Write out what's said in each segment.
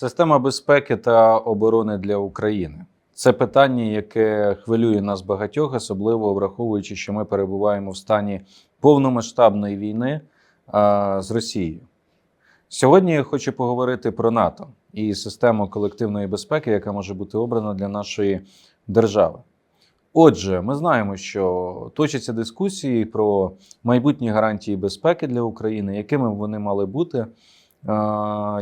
Система безпеки та оборони для України це питання, яке хвилює нас багатьох, особливо враховуючи, що ми перебуваємо в стані повномасштабної війни а, з Росією. Сьогодні я хочу поговорити про НАТО і систему колективної безпеки, яка може бути обрана для нашої держави. Отже, ми знаємо, що точаться дискусії про майбутні гарантії безпеки для України, якими вони мали бути,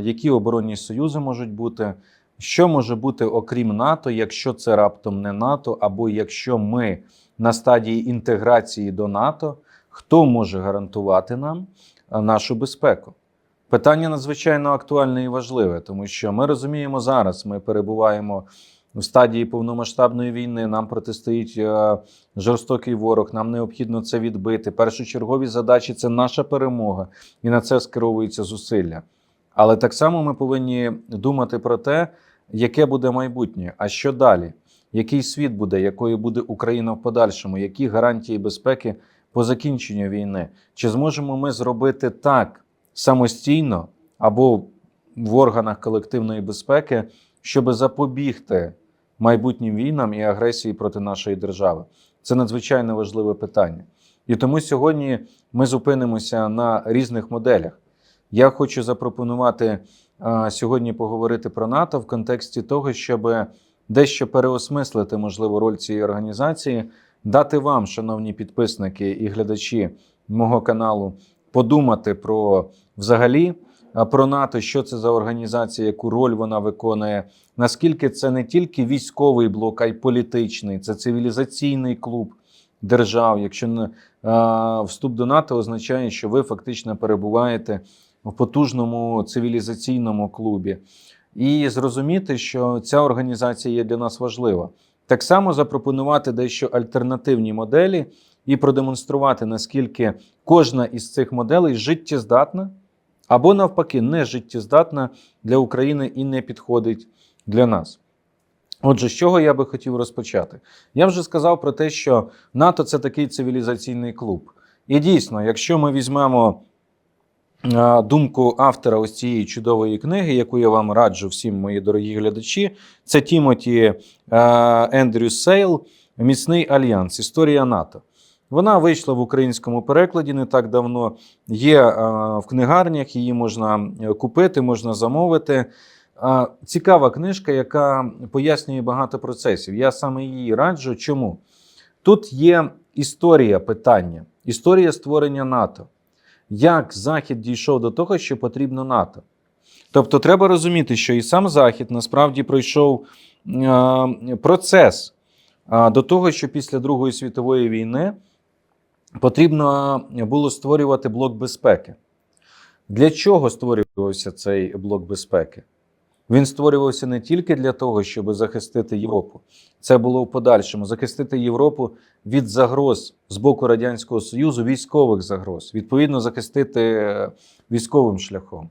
які оборонні союзи можуть бути, що може бути окрім НАТО, якщо це раптом не НАТО, або якщо ми на стадії інтеграції до НАТО, хто може гарантувати нам нашу безпеку? Питання надзвичайно актуальне і важливе, тому що ми розуміємо зараз, ми перебуваємо в стадії повномасштабної війни. Нам протистоїть е, жорстокий ворог. Нам необхідно це відбити. Першочергові задачі це наша перемога, і на це скеровуються зусилля. Але так само ми повинні думати про те, яке буде майбутнє, а що далі, який світ буде, якою буде Україна в подальшому, які гарантії безпеки по закінченню війни? Чи зможемо ми зробити так самостійно або в органах колективної безпеки, щоб запобігти майбутнім війнам і агресії проти нашої держави? Це надзвичайно важливе питання. І тому сьогодні ми зупинимося на різних моделях. Я хочу запропонувати а, сьогодні поговорити про НАТО в контексті того, щоб дещо переосмислити можливо роль цієї організації, дати вам, шановні підписники і глядачі мого каналу, подумати про взагалі про НАТО, що це за організація, яку роль вона виконує, наскільки це не тільки військовий блок, а й політичний, це цивілізаційний клуб держав. Якщо вступ до НАТО означає, що ви фактично перебуваєте в потужному цивілізаційному клубі, і зрозуміти, що ця організація є для нас важлива. Так само запропонувати дещо альтернативні моделі і продемонструвати, наскільки кожна із цих моделей життєздатна або навпаки не життєздатна для України і не підходить для нас. Отже, з чого я би хотів розпочати? Я вже сказав про те, що НАТО це такий цивілізаційний клуб. І дійсно, якщо ми візьмемо думку автора ось цієї чудової книги, яку я вам раджу всім, мої дорогі глядачі, це Тімоті Ендрю Сейл Міцний альянс. Історія НАТО. Вона вийшла в українському перекладі не так давно. Є е, в книгарнях, її можна е, купити, можна замовити. Е, Цікава книжка, яка пояснює багато процесів. Я саме її раджу. Чому? Тут є історія питання, історія створення НАТО. Як Захід дійшов до того, що потрібно НАТО? Тобто, треба розуміти, що і сам Захід насправді пройшов процес до того, що після Другої світової війни потрібно було створювати блок безпеки. Для чого створювався цей блок безпеки? Він створювався не тільки для того, щоб захистити Європу. Це було в подальшому захистити Європу від загроз з боку Радянського Союзу, військових загроз, відповідно, захистити е, військовим шляхом.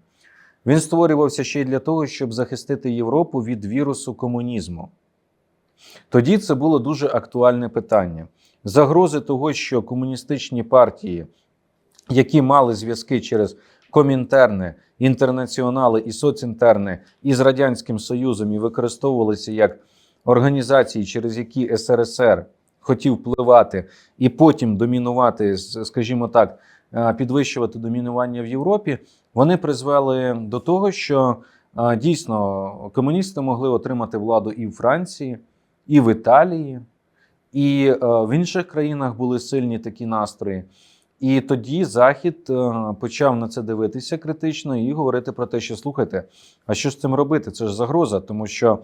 Він створювався ще й для того, щоб захистити Європу від вірусу комунізму. Тоді це було дуже актуальне питання. Загрози того, що комуністичні партії, які мали зв'язки через комінтерни, інтернаціонали і соцінтерни із Радянським Союзом і використовувалися як організації, через які СРСР хотів впливати і потім домінувати, скажімо так, е, підвищувати домінування в Європі, вони призвели до того, що е, дійсно комуністи могли отримати владу і в Франції, і в Італії, і е, в інших країнах були сильні такі настрої. І тоді Захід е, почав на це дивитися критично і говорити про те, що слухайте, а що з цим робити? Це ж загроза, тому що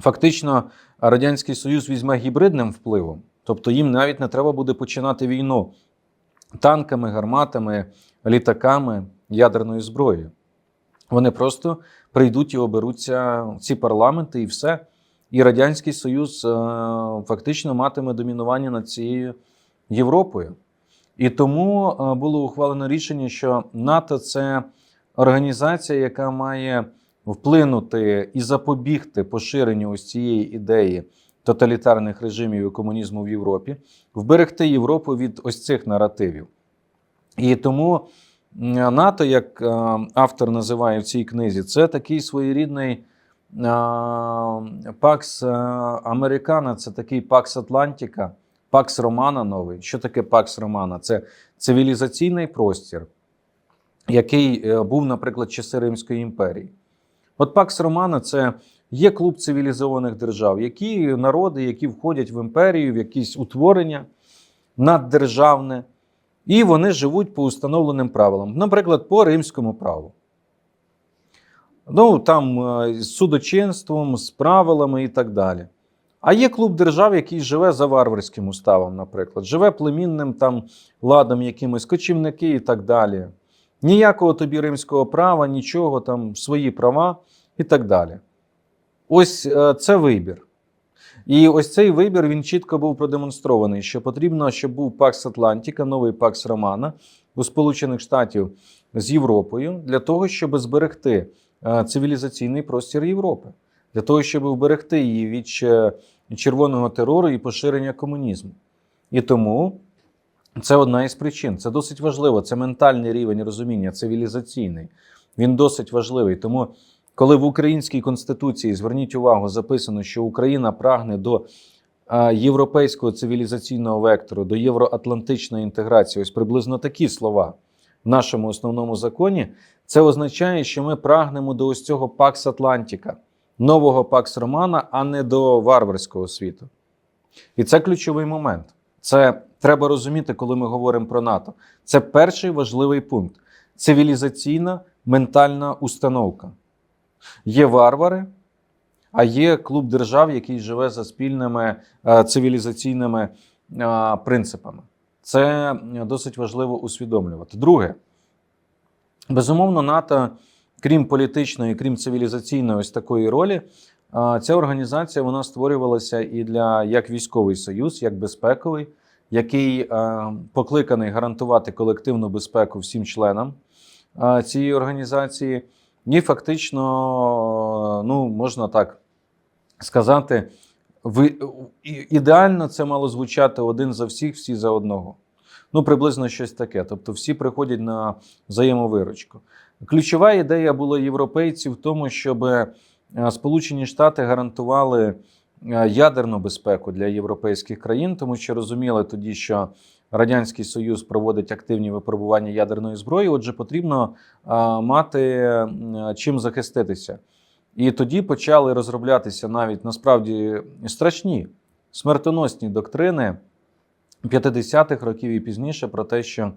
фактично Радянський Союз візьме гібридним впливом, тобто їм навіть не треба буде починати війну танками, гарматами, літаками, ядерною зброєю. Вони просто прийдуть і оберуться ці парламенти, і все. І Радянський Союз е, фактично матиме домінування над цією Європою. І тому е, було ухвалено рішення, що НАТО це організація, яка має вплинути і запобігти поширенню ось цієї ідеї тоталітарних режимів і комунізму в Європі, вберегти Європу від ось цих наративів. І тому НАТО, як е, автор називає в цій книзі, це такий своєрідний е, Пакс Американа, це такий Пакс Атлантика, Пакс Романа новий. Що таке Пакс Романа? Це цивілізаційний простір, який е, був, наприклад, часи Римської імперії. От Пакс Романа це є клуб цивілізованих держав, які народи, які входять в імперію, в якісь утворення наддержавне, і вони живуть по установленим правилам, наприклад, по римському праву. Ну, там е, з судочинством, з правилами і так далі. А є клуб держав, який живе за варварським уставом, наприклад, живе племінним там ладом якимось, кочівники і так далі. Ніякого тобі римського права, нічого, там свої права і так далі. Ось е, це вибір. І ось цей вибір він чітко був продемонстрований, що потрібно, щоб був Пакс Атлантика, новий Пакс Романа у Сполучених Штатів з Європою для того, щоб зберегти цивілізаційний простір Європи, для того, щоб вберегти її від червоного терору і поширення комунізму. І тому це одна із причин. Це досить важливо. Це ментальний рівень розуміння, цивілізаційний. Він досить важливий. Тому, коли в українській конституції зверніть увагу, записано, що Україна прагне до е, європейського цивілізаційного вектору, до євроатлантичної інтеграції, ось приблизно такі слова нашому основному законі, це означає, що ми прагнемо до ось цього Пакс Атлантика, нового Пакс Романа, а не до варварського світу. І це ключовий момент. Це треба розуміти, коли ми говоримо про НАТО. Це перший важливий пункт цивілізаційна ментальна установка. Є варвари, а є клуб держав, який живе за спільними е, цивілізаційними е, принципами. Це досить важливо усвідомлювати. Друге, безумовно, НАТО, крім політичної, крім цивілізаційної ось такої ролі, е, ця організація вона створювалася і для як військовий союз, як безпековий, який е, покликаний гарантувати колективну безпеку всім членам е, цієї організації. І фактично, ну можна так сказати, ви ідеально це мало звучати один за всіх, всі за одного. Ну, приблизно щось таке. Тобто, всі приходять на взаємовиручку. Ключова ідея була європейців в тому, щоб е, Сполучені Штати гарантували е, ядерну безпеку для європейських країн, тому що розуміли тоді, що Радянський Союз проводить активні випробування ядерної зброї. Отже, потрібно мати чим захиститися. І тоді почали розроблятися навіть насправді страшні смертоносні доктрини 50-х років і пізніше про те, що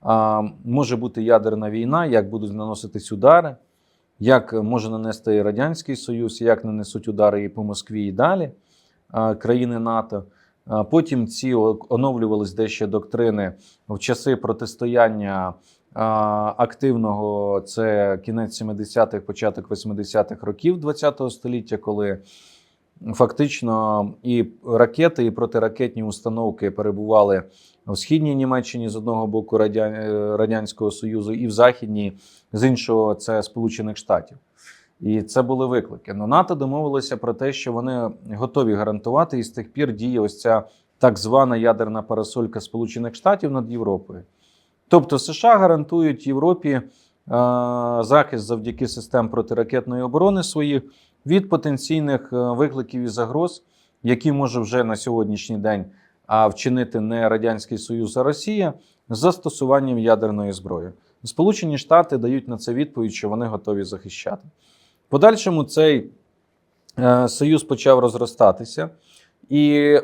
а, може бути ядерна війна, як будуть наноситись удари, як може нанести Радянський Союз, як нанесуть удари і по Москві, і далі а, країни НАТО. А Потім ці оновлювались дещо доктрини в часи протистояння активного. Це кінець 70-х, початок 80-х років ХХ століття, коли фактично і ракети, і протиракетні установки перебували в східній Німеччині з одного боку е, Радянського Союзу, і в західній з іншого це Сполучених Штатів. І це були виклики. Но НАТО домовилося про те, що вони готові гарантувати, і з тих пір діє ось ця так звана ядерна парасолька Сполучених Штатів над Європою. Тобто США гарантують Європі е, захист завдяки систем протиракетної оборони своїх від потенційних е, викликів і загроз, які може вже на сьогоднішній день вчинити не Радянський Союз, а Росія з застосуванням ядерної зброї. Сполучені Штати дають на це відповідь, що вони готові захищати. Подальшому цей е, союз почав розростатися, і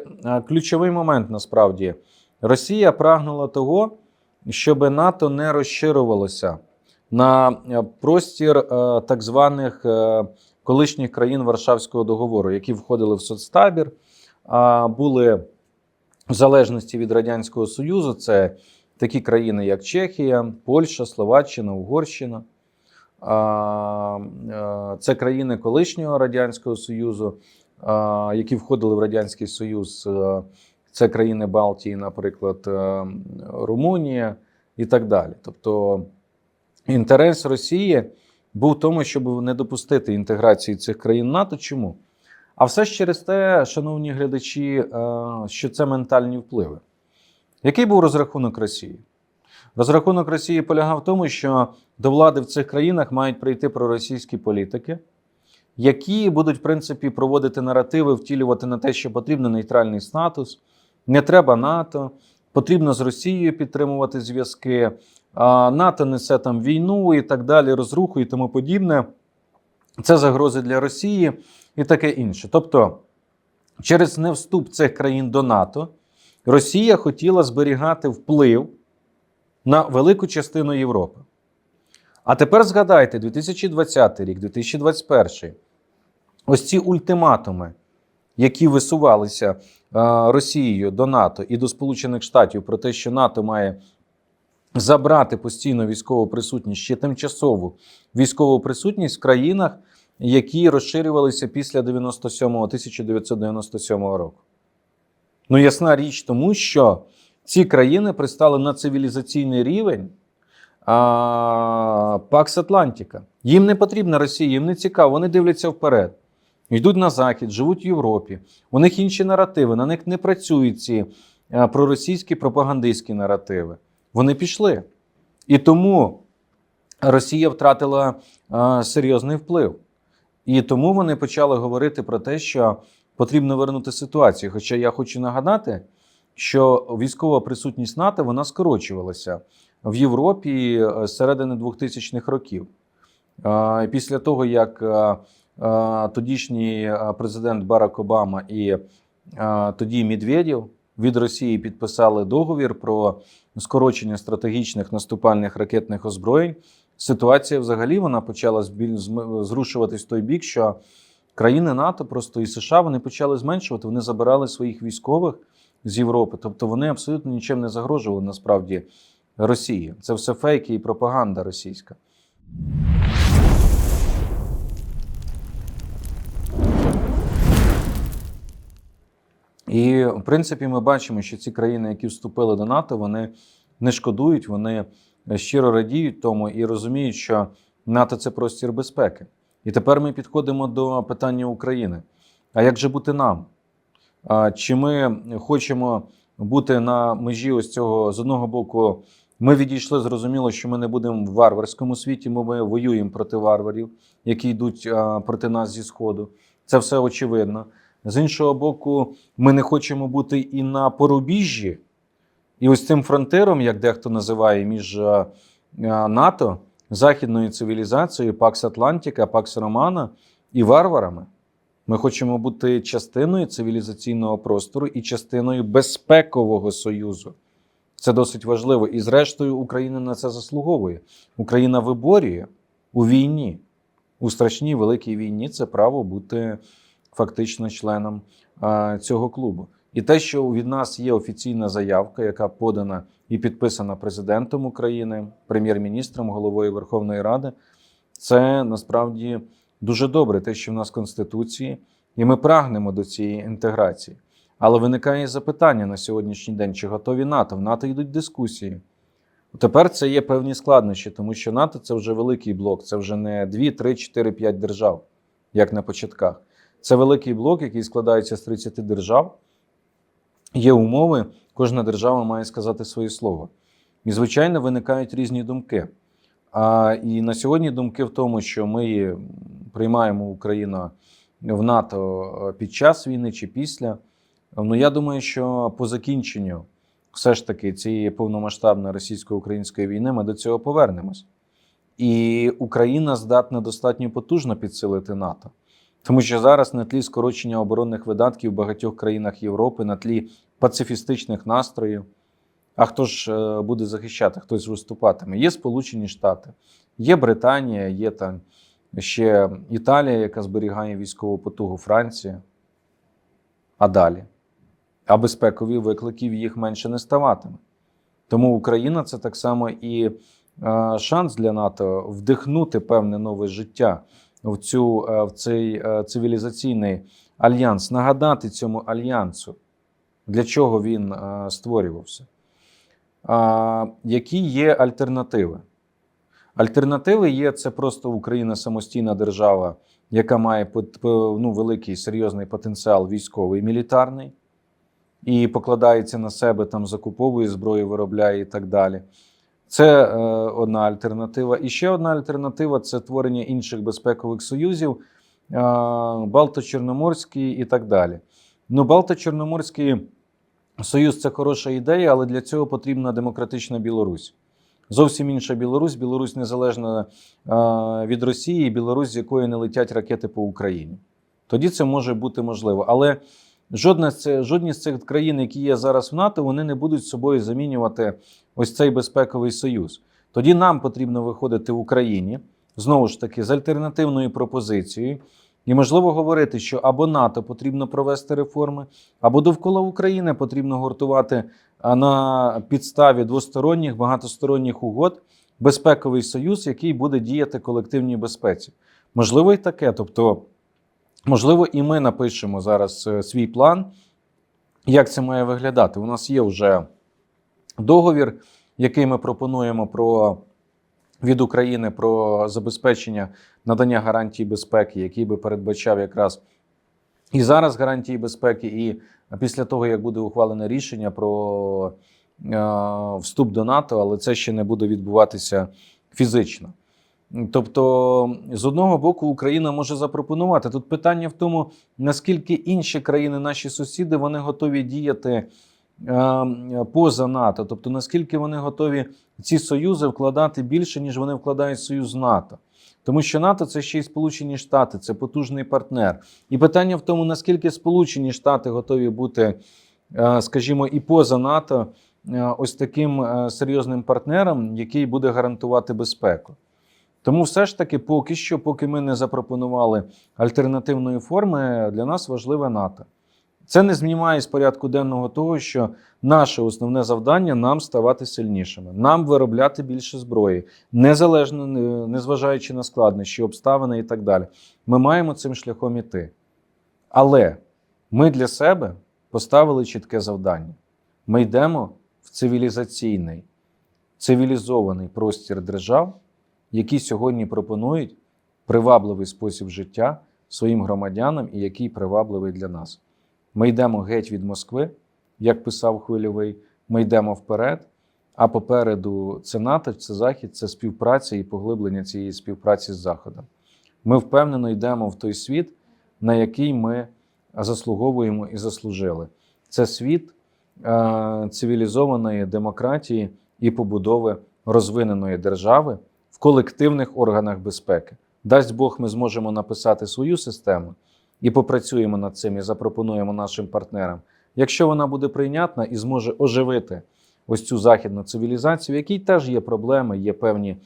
ключовий момент насправді Росія прагнула того, щоб НАТО не розширювалося на е, простір е, так званих е, колишніх країн Варшавського договору, які входили в соцтабір, були в залежності від Радянського Союзу. Це такі країни, як Чехія, Польща, Словаччина, Угорщина. Це країни колишнього Радянського Союзу, які входили в Радянський Союз. Це країни Балтії, наприклад, е, Румунія і так далі. Тобто інтерес Росії був в тому, щоб не допустити інтеграції цих країн НАТО. Чому? А все ж через те, шановні глядачі, е, що це ментальні впливи. Який був розрахунок Росії? Розрахунок Росії полягав в тому, що до влади в цих країнах мають прийти проросійські політики, які будуть, в принципі, проводити наративи, втілювати на те, що потрібен нейтральний статус, не треба НАТО, потрібно з Росією підтримувати зв'язки. НАТО несе там війну і так далі, розруху і тому подібне. Це загрози для Росії і таке інше. Тобто, через невступ цих країн до НАТО Росія хотіла зберігати вплив на велику частину Європи. А тепер згадайте 2020 рік, 2021. Ось ці ультиматуми, які висувалися е, Росією до НАТО і до Сполучених Штатів про те, що НАТО має забрати постійно військову присутність ще тимчасову військову присутність в країнах, які розширювалися після 97 1997 року. Ну, ясна річ тому, що ці країни пристали на цивілізаційний рівень а, Пакс Атлантика. Їм не потрібна Росія, їм не цікаво, вони дивляться вперед. Йдуть на захід, живуть в Європі. У них інші наративи, на них не працюють ці проросійські пропагандистські наративи. Вони пішли. І тому Росія втратила серйозний вплив. І тому вони почали говорити про те, що потрібно вернути ситуацію. Хоча я хочу нагадати, що військова присутність НАТО вона скорочувалася в Європі е, з середини 2000-х років. Е, Після того, як е, е, тодішній е, президент Барак Обама і е, тоді Медведєв від Росії підписали договір про скорочення стратегічних наступальних ракетних озброєнь, ситуація взагалі вона почала зрушуватись в той бік, що країни НАТО просто і США вони почали зменшувати, вони забирали своїх військових з Європи. Тобто вони абсолютно нічим не загрожували насправді Росії. Це все фейки і пропаганда російська. І в принципі, ми бачимо, що ці країни, які вступили до НАТО, вони не шкодують, вони щиро радіють тому і розуміють, що НАТО це простір безпеки. І тепер ми підходимо до питання України. А як же бути нам? Чи ми хочемо бути на межі ось цього з одного боку? Ми відійшли, зрозуміло, що ми не будемо в варварському світі, бо ми воюємо проти варварів, які йдуть проти нас зі Сходу. Це все очевидно. З іншого боку, ми не хочемо бути і на порубіжжі, і ось цим фронтиром, як дехто називає, між а, а, НАТО, західною цивілізацією, Пакс Атлантика, Пакс Романа і варварами. Ми хочемо бути частиною цивілізаційного простору і частиною безпекового союзу. Це досить важливо. І, зрештою, Україна на це заслуговує. Україна виборює у війні, у страшній великій війні це право бути фактично членом цього клубу. І те, що від нас є офіційна заявка, яка подана і підписана президентом України, прем'єр-міністром, головою Верховної Ради, це насправді дуже добре, те, що в нас Конституції, і ми прагнемо до цієї інтеграції. Але виникає запитання на сьогоднішній день: чи готові НАТО? В НАТО йдуть дискусії. Тепер це є певні складнощі, тому що НАТО це вже великий блок, це вже не 2, 3, 4, 5 держав, як на початках. Це великий блок, який складається з 30 держав. Є умови, кожна держава має сказати своє слово. І, звичайно, виникають різні думки. А, і на сьогодні думки в тому, що ми приймаємо Україну в НАТО під час війни чи після. Ну, я думаю, що по закінченню все ж таки цієї повномасштабної російсько-української війни ми до цього повернемось. І Україна здатна достатньо потужно підсилити НАТО. Тому що зараз на тлі скорочення оборонних видатків в багатьох країнах Європи, на тлі пацифістичних настроїв. А хто ж е, буде захищати, хтось виступатиме? Є Сполучені Штати, є Британія, є там ще Італія, яка зберігає військову потугу, Франція. А далі. А безпекові викликів їх менше не ставатиме. Тому Україна це так само і е, шанс для НАТО вдихнути певне нове життя в, цю, е, в цей е, цивілізаційний альянс, нагадати цьому альянсу, для чого він е, створювався. Які є альтернативи? Альтернативи є це просто Україна самостійна держава, яка має ну, великий серйозний потенціал військовий мілітарний, і покладається на себе, там закуповує зброю, виробляє і так далі. Це е, одна альтернатива. І ще одна альтернатива це творення інших безпекових союзів, е, Балто-Чорноморський і так далі. Ну, Балто-Чорноморський союз це хороша ідея, але для цього потрібна демократична Білорусь. Зовсім інша Білорусь. Білорусь незалежна е, від Росії, Білорусь, з якої не летять ракети по Україні. Тоді це може бути можливо. Але жодна з жодні з цих країн, які є зараз в НАТО, вони не будуть собою замінювати ось цей безпековий союз. Тоді нам потрібно виходити в Україні знову ж таки з альтернативною пропозицією. І можливо говорити, що або НАТО потрібно провести реформи, або довкола України потрібно гуртувати на підставі двосторонніх багатосторонніх угод безпековий союз, який буде діяти колективній безпеці. Можливо, і таке. Тобто, можливо, і ми напишемо зараз е, свій план, як це має виглядати. У нас є вже договір, який ми пропонуємо про від України про забезпечення надання гарантій безпеки, який би передбачав якраз і зараз гарантії безпеки, і після того, як буде ухвалене рішення про е, вступ до НАТО, але це ще не буде відбуватися фізично. Тобто, з одного боку, Україна може запропонувати. Тут питання в тому, наскільки інші країни, наші сусіди, вони готові діяти е, поза НАТО, тобто наскільки вони готові ці союзи вкладати більше, ніж вони вкладають союз НАТО. Тому що НАТО це ще й Сполучені Штати, це потужний партнер. І питання в тому, наскільки Сполучені Штати готові бути, е, скажімо, і поза НАТО, е, ось таким серйозним партнером, який буде гарантувати безпеку. Тому все ж таки, поки що, поки ми не запропонували альтернативної форми, для нас важливе НАТО. Це не знімає з порядку денного того, що наше основне завдання нам ставати сильнішими, нам виробляти більше зброї, незалежно, незважаючи на складнощі, обставини і так далі. Ми маємо цим шляхом іти. Але ми для себе поставили чітке завдання. Ми йдемо в цивілізаційний, цивілізований простір держав, які сьогодні пропонують привабливий спосіб життя своїм громадянам і який привабливий для нас. Ми йдемо геть від Москви, як писав Хвильовий, ми йдемо вперед, а попереду це НАТО, це Захід, це співпраця і поглиблення цієї співпраці з Заходом. Ми впевнено йдемо в той світ, на який ми заслуговуємо і заслужили. Це світ е, цивілізованої демократії і побудови розвиненої держави в колективних органах безпеки. Дасть Бог, ми зможемо написати свою систему і попрацюємо над цим і запропонуємо нашим партнерам. Якщо вона буде прийнятна і зможе оживити ось цю західну цивілізацію, в якій теж є проблеми, є певні,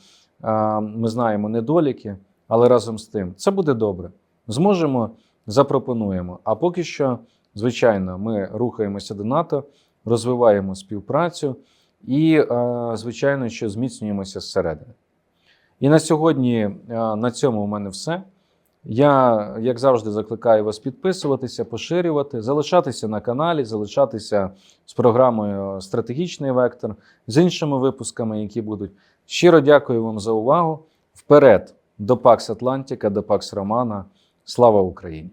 ми знаємо, недоліки, але разом з тим це буде добре. Зможемо, запропонуємо. А поки що, звичайно, ми рухаємося до НАТО, розвиваємо співпрацю і, звичайно, що зміцнюємося зсередини. І на сьогодні е, на цьому у мене все. Я, як завжди, закликаю вас підписуватися, поширювати, залишатися на каналі, залишатися з програмою Стратегічний вектор, з іншими випусками, які будуть. Щиро дякую вам за увагу. Вперед до Пакс Атлантика, до Пакс Романа. Слава Україні!